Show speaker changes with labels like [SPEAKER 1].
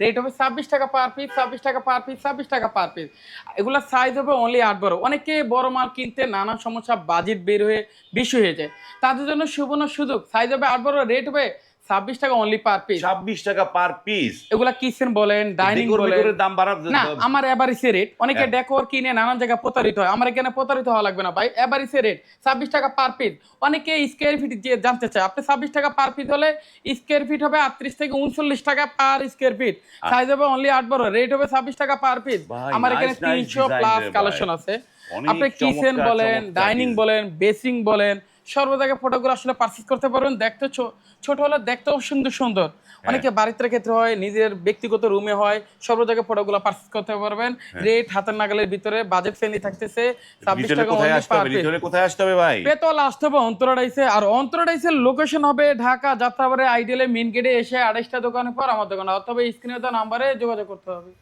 [SPEAKER 1] Rate হবে ছাব্বিশ টাকা পার পিস ছাব্বিশ টাকা পার পিস ছাব্বিশ টাকা পার পিস এগুলোর সাইজ হবে অনলি আট বড়। অনেকে বড় মাল কিনতে নানা সমস্যা বাজেট বের হয়ে বেশি হয়ে যায়। তাদের জন্য সুবর্ণ সুযোগ। সাইজ হবে আট বড় রেট হবে ছাব্বিশ টাকা অনলি পার পিস
[SPEAKER 2] ছাব্বিশ টাকা পার পিস
[SPEAKER 1] এগুলা কিচেন বলেন ডাইনিং বলেন।
[SPEAKER 2] দাম বাড়া
[SPEAKER 1] না আমার এভারেজে রেট অনেকে
[SPEAKER 2] হ্যাঁ।
[SPEAKER 1] ডেকোর কিনে নানান জায়গায় প্রতারিত হয়। আমার এখানে প্রতারিত হওয়া লাগবে না ভাই। এভারেজে রেট ছাব্বিশ টাকা পার পিস অনেকে স্কোয়ার ফিট যে জানতে চায় আপনি ছাব্বিশ টাকা পার হলে স্কোয়ার ফিট হবে আটত্রিশ থেকে উনচল্লিশ টাকা পার স্কোয়ার ফিট সাইজ হবে অনলি আট বড়। রেট হবে ছাব্বিশ টাকা পার পিস আমার এখানে তিনশো প্লাস কালেকশন আছে। আপনি কিচেন বলেন ডাইনিং বলেন বেসিং বলেন সর্ব জায়গায় ফটোগুলো আসলে পারচেস করতে পারবেন। দেখতে ছোট হলে দেখতেও সুন্দর সুন্দর।
[SPEAKER 2] হ্যাঁ।
[SPEAKER 1] অনেকে বাড়িতে ক্ষেত্রে হয় নিজের ব্যক্তিগত রুমে হয় সর্ব জায়গায় ফটোগুলো পারচেস করতে পারবেন। রেট হাতের নাগালের ভিতরে বাজেট ফ্রেন্ডলি থাকতেছে। ছাব্বিশ টাকা
[SPEAKER 2] কোথায় আসতে হবে? ভাই?
[SPEAKER 1] পেতল আসতে হবে অন্তরাডাইসে। আর অন্তরাডাইসের লোকেশন হবে ঢাকা যাত্রাবাড়ি আইডিয়ালে মেন গেটে এসে আড়াইশটা দোকানের পর আমার দোকানে অথবা স্ক্রিনে দেওয়া নাম্বারে যোগাযোগ করতে হবে।